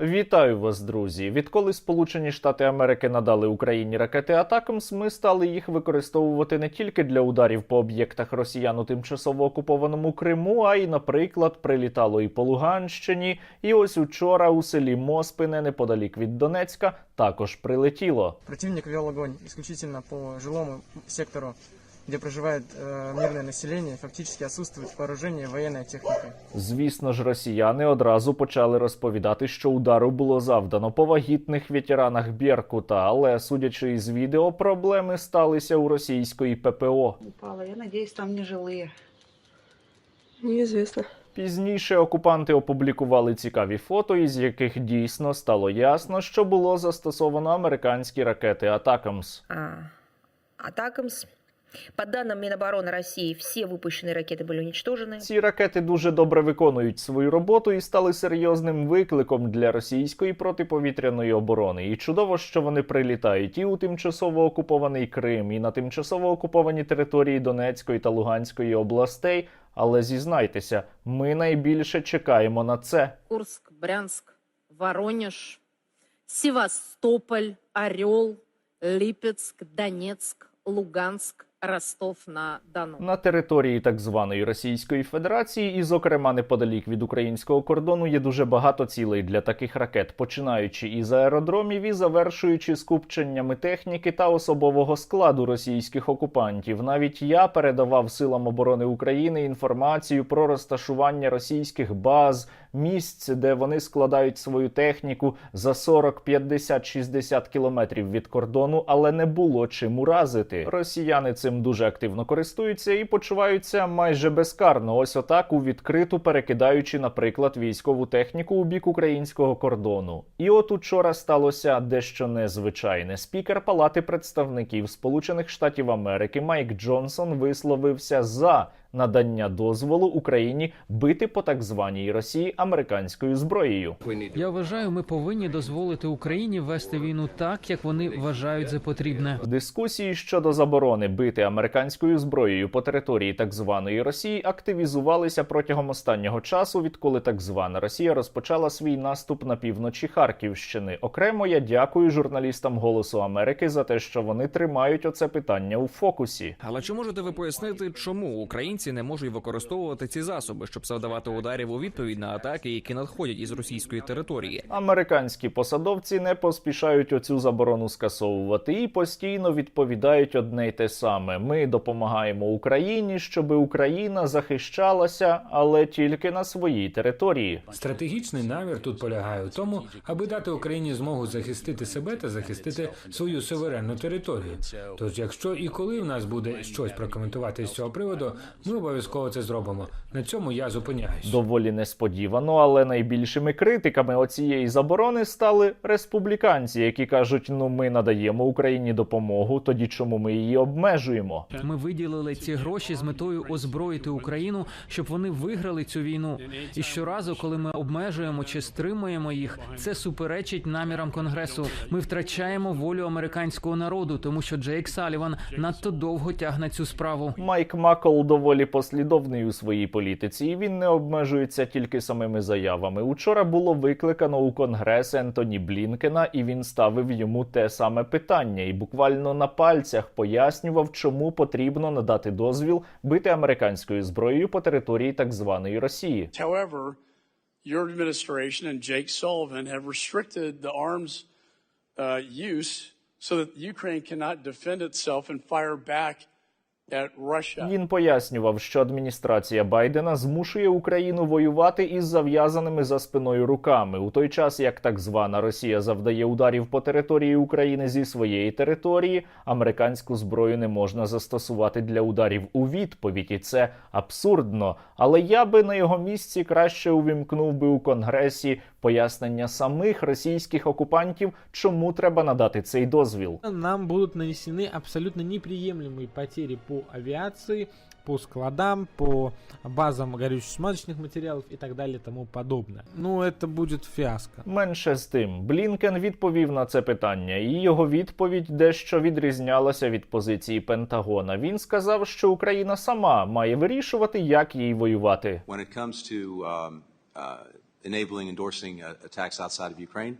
Вітаю вас, друзі! Відколи Сполучені Штати Америки надали Україні ракети Атакамс, ми стали їх використовувати не тільки для ударів по об'єктах росіян у тимчасово окупованому Криму, а й, наприклад, прилітало і по Луганщині. І ось учора у селі Моспине, неподалік від Донецька, також прилетіло. Противник вел огонь исключительно по жилому сектору, где проживает э, мирное население, фактически отсутствует вооружение и военная техника. Звісно ж, росіяни одразу почали розповідати, що удару було завдано по вагітних ветеранах Беркута, але судячи із відео, проблеми сталися у російської ППО. упала. Я надеюсь, там не жилые. Неизвестно. Пізніше окупанти опублікували цікаві фото, із яких дійсно стало ясно, що було застосовано американські ракети Атакамс. А, Атакамс. По данным Минобороны России, все выпущенные ракеты были уничтожены. Ці ракети дуже добре виконують свою роботу і стали серйозним викликом для російської протиповітряної оборони. І чудово, що вони прилітають і у тимчасово окупований Крим, і на тимчасово окуповані території Донецької та Луганської областей. Але зізнайтеся, ми найбільше чекаємо на це. Курск, Брянск, Воронеж, Севастополь, Орел, Липецк, Донецк, Луганск, Ростов-на-Дону. На території так званої Російської Федерації, і, зокрема, неподалік від українського кордону, є дуже багато цілей для таких ракет, починаючи із аеродромів і завершуючи скупченнями техніки та особового складу російських окупантів. Навіть я передавав силам оборони України інформацію про розташування російських баз, місць, де вони складають свою техніку за 40, 50, 60 кілометрів від кордону, але не було чим уразити. Росіяни цим дуже активно користуються і почуваються майже безкарно. Ось отак у відкриту перекидаючи, наприклад, військову техніку у бік українського кордону. І от учора сталося дещо незвичайне. Спікер Палати представників Сполучених Штатів Америки Майк Джонсон висловився за надання дозволу Україні бити по так званій Росії американською зброєю. Я вважаю, ми повинні дозволити Україні вести війну так, як вони вважають за потрібне. Дискусії щодо заборони бити американською зброєю по території так званої Росії активізувалися протягом останнього часу, відколи так звана Росія розпочала свій наступ на півночі Харківщини. Окремо я дякую журналістам Голосу Америки за те, що вони тримають оце питання у фокусі. Але чи можете ви пояснити, чому українці не можуть використовувати ці засоби, щоб завдавати ударів у відповідь на атаки, які надходять із російської території? Американські посадовці не поспішають оцю заборону скасовувати і постійно відповідають одне й те саме: ми допомагаємо Україні, щоби Україна захищалася, але тільки на своїй території. Стратегічний намір тут полягає у тому, аби дати Україні змогу захистити себе та захистити свою суверенну територію. Тож, якщо і коли в нас буде щось прокоментувати з цього приводу, ми обов'язково це зробимо. На цьому я зупиняюсь. Доволі несподівано, але найбільшими критиками оцієї заборони стали республіканці, які кажуть: ну ми надаємо Україні допомогу, тоді чому ми її обмежуємо? Ми виділили ці гроші з метою озброїти Україну, щоб вони виграли цю війну. І щоразу, коли ми обмежуємо чи стримуємо їх, це суперечить намірам конгресу. Ми втрачаємо волю американського народу, тому що Джейк Саліван надто довго тягне цю справу. Майк Макл доволі послідовний у своїй політиці, і він не обмежується тільки самими заявами. Учора було викликано у конгрес Ентоні Блінкена, і він ставив йому те саме питання, і буквально на пальцях пояснював, чому потрібно надати дозвіл бити американською зброєю по території так званої Росії. However, your administration and Jake Sullivan have restricted the arms uh, use so that Ukraine cannot defend itself and fire back. Він пояснював, що адміністрація Байдена змушує Україну воювати із зав'язаними за спиною руками, у той час як так звана Росія завдає ударів по території України зі своєї території, американську зброю не можна застосувати для ударів у відповідь, і це абсурдно. Але я би на його місці краще увімкнув би у конгресі пояснення самих російських окупантів, чому треба надати цей дозвіл. Нам будут нанесены абсолютно неприемлемые потери по авиации, по складам, по базам горюче-смазочных материалов и так далее и тому подобное. Ну, это будет фиаско. Менше з тим, Блінкен відповів на це питання, і його відповідь дещо відрізнялася від позиції Пентагона. Він сказав, що Україна сама має вирішувати, як їй воювати. when it comes to um, uh, enabling, endorsing uh, attacks outside of Ukraine.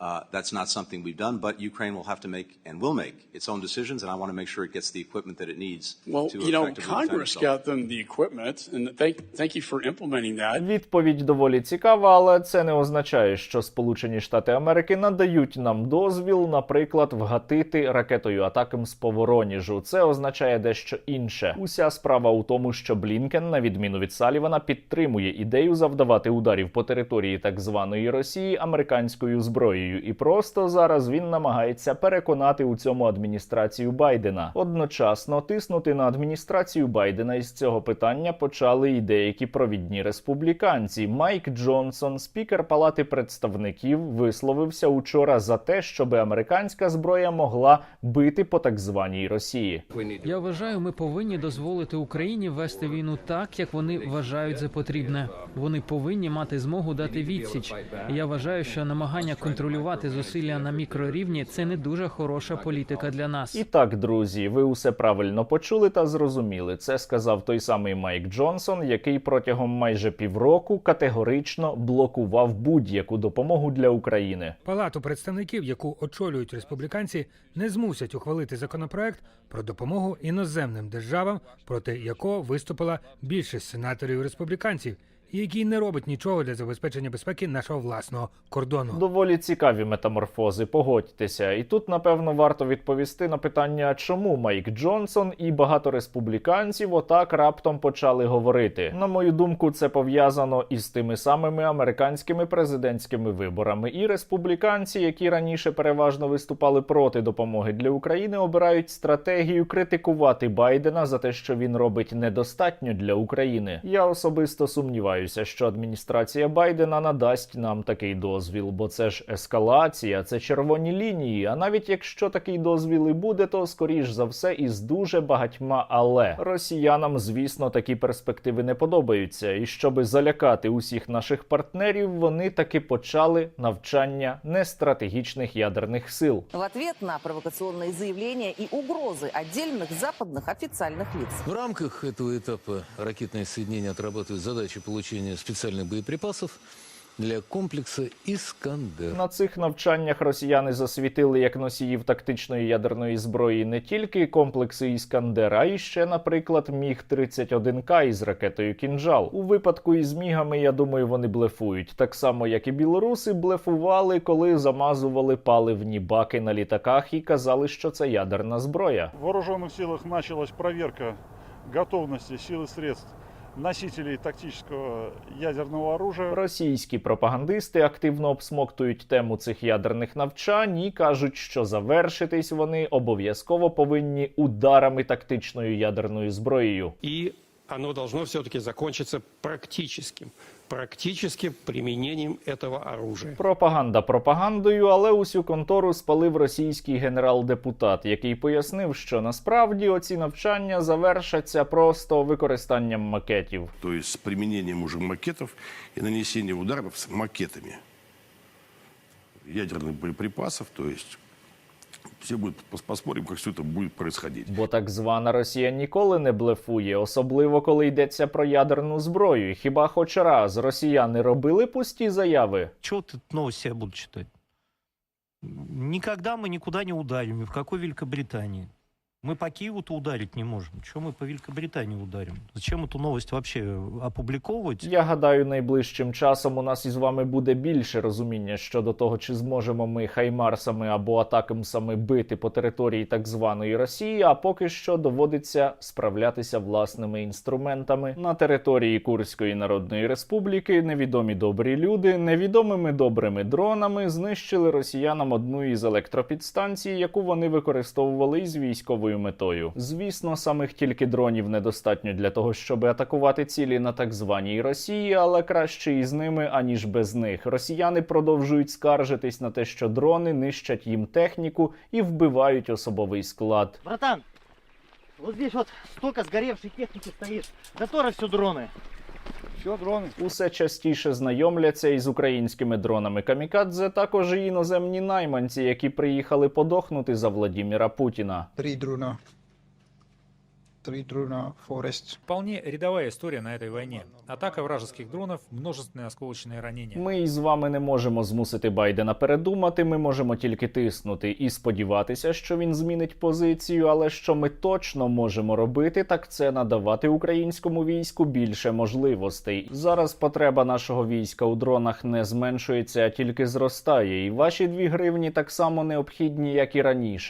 Uh, that's not something we've done, but Ukraine will have to make and will make its own decisions, and I want to make sure it gets the equipment that it needs Well, to you know, Congress got them the equipment, and thank thank you for implementing that. Відповідь доволі цікава, але це не означає, що Сполучені Штати Америки надають нам дозвіл, наприклад, вгатити ракетою атакам з Повороніжу. Це означає дещо інше. Уся справа у тому, що Блінкен, на відміну від Салівана, підтримує ідею завдавати ударів по території так званої Росії американською зброєю, і просто зараз він намагається переконати у цьому адміністрацію Байдена. Одночасно тиснути на адміністрацію Байдена із цього питання почали і деякі провідні республіканці. Майк Джонсон, спікер Палати представників, висловився учора за те, щоб американська зброя могла бити по так званій Росії. Я вважаю, ми повинні дозволити Україні вести війну так, як вони вважають за потрібне. Вони повинні мати змогу дати відсіч. Я вважаю, що намагання контролювати зусилля на мікрорівні це не дуже хороша політика для нас. І так, друзі, ви усе правильно почули та зрозуміли. Це сказав той самий Майк Джонсон, який протягом майже півроку категорично блокував будь-яку допомогу для України. Палату представників, яку очолюють республіканці, не змусять ухвалити законопроект про допомогу іноземним державам, проти якого виступила більшість сенаторів республіканців, який не робить нічого для забезпечення безпеки нашого власного кордону. Доволі цікаві метаморфози, погодьтеся. І тут, напевно, варто відповісти на питання, чому Майк Джонсон і багато республіканців отак раптом почали говорити. На мою думку, це пов'язано із тими самими американськими президентськими виборами. І республіканці, які раніше переважно виступали проти допомоги для України, обирають стратегію критикувати Байдена за те, що він робить недостатньо для України. Я особисто сумніваюся, що адміністрація Байдена надасть нам такий дозвіл, бо це ж ескалація, це червоні лінії. А навіть якщо такий дозвіл і буде, то скоріш за все із дуже багатьма але росіянам, звісно, такі перспективи не подобаються. І щоби залякати усіх наших партнерів, вони таки почали навчання нестратегічних ядерних сил. В ответ на провокационные заявления и угрозы отдельных западных официальных лиц. В рамках этого этапа ракетные соединения отрабатывают задачи получения специальных боеприпасов для комплекса «Искандер». На цих навчаннях росіяни засвітили як носіїв тактичної ядерної зброї не тільки комплекси Іскандер, а й ще, наприклад, Міг 31 к із ракетою Кінжал. У випадку із мігами, я думаю, вони блефують. Так само, як і білоруси блефували, коли замазували паливні баки на літаках і казали, що це ядерна зброя. В вооруженных силах началась проверка готовности сил и средств носителей тактического ядерного оружия. Російські пропагандисти активно обсмоктують тему цих ядерних навчань і кажуть, що завершитись вони обов'язково повинні ударами тактичною ядерною зброєю. И оно должно все-таки закончиться практическим, практическим применением этого оружия. Пропаганда пропагандою, але усю контору спалив російський генерал-депутат, який пояснив, що насправді оці навчання завершаться просто використанням макетів. То есть с применением уже макетов и нанесением ударов с макетами ядерных боеприпасов, то есть все будет, пос- посмотрим, как все это будет происходить. Бо так звана Росія ніколи не блефує, особливо коли йдеться про ядерну зброю. Хіба хоч раз росіяни робили пусті заяви? Чего ты новости я буду читать? Никогда мы никуда не ударим. Ни в какой Великобритании. Мы по Киеву-то ударить не можем. Чего мы по Великобритании ударим? Зачем эту новость вообще опубликовывать? Я гадаю, найближчим часом у нас із вами буде більше розуміння щодо того, чи зможемо ми хаймарсами або атакамсами бити по території так званої Росії. А поки що доводиться справлятися власними інструментами на території Курської Народної Республіки. Невідомі добрі люди невідомими добрими дронами знищили росіянам одну із електропідстанцій, яку вони використовували із військовою метою. Звісно, самих тільки дронів недостатньо для того, щоб атакувати цілі на так званій Росії, але краще із ними аніж без них. Росіяни продовжують скаржитись на те, що дрони нищать їм техніку і вбивають особовий склад. Братан, ось здесь вот столько сгоревшей техніки стоит. Затора все дроны. Все дрони. Усе частіше знайомляться із українськими дронами камікадзе, також і іноземні найманці, які приїхали подохнути за Владіміра Путіна. Три дрона. Вполне рядовая история на этой войне. Атака вражеских дронов, множественные осколочные ранения. Ми із вами не можемо змусити Байдена передумати. Ми можемо тільки тиснути і сподіватися, що він змінить позицію. Але що ми точно можемо робити, так це надавати українському війську більше можливостей. Зараз потреба нашого війська у дронах не зменшується, а тільки зростає. І ваші дві гривні так само необхідні, як і раніше.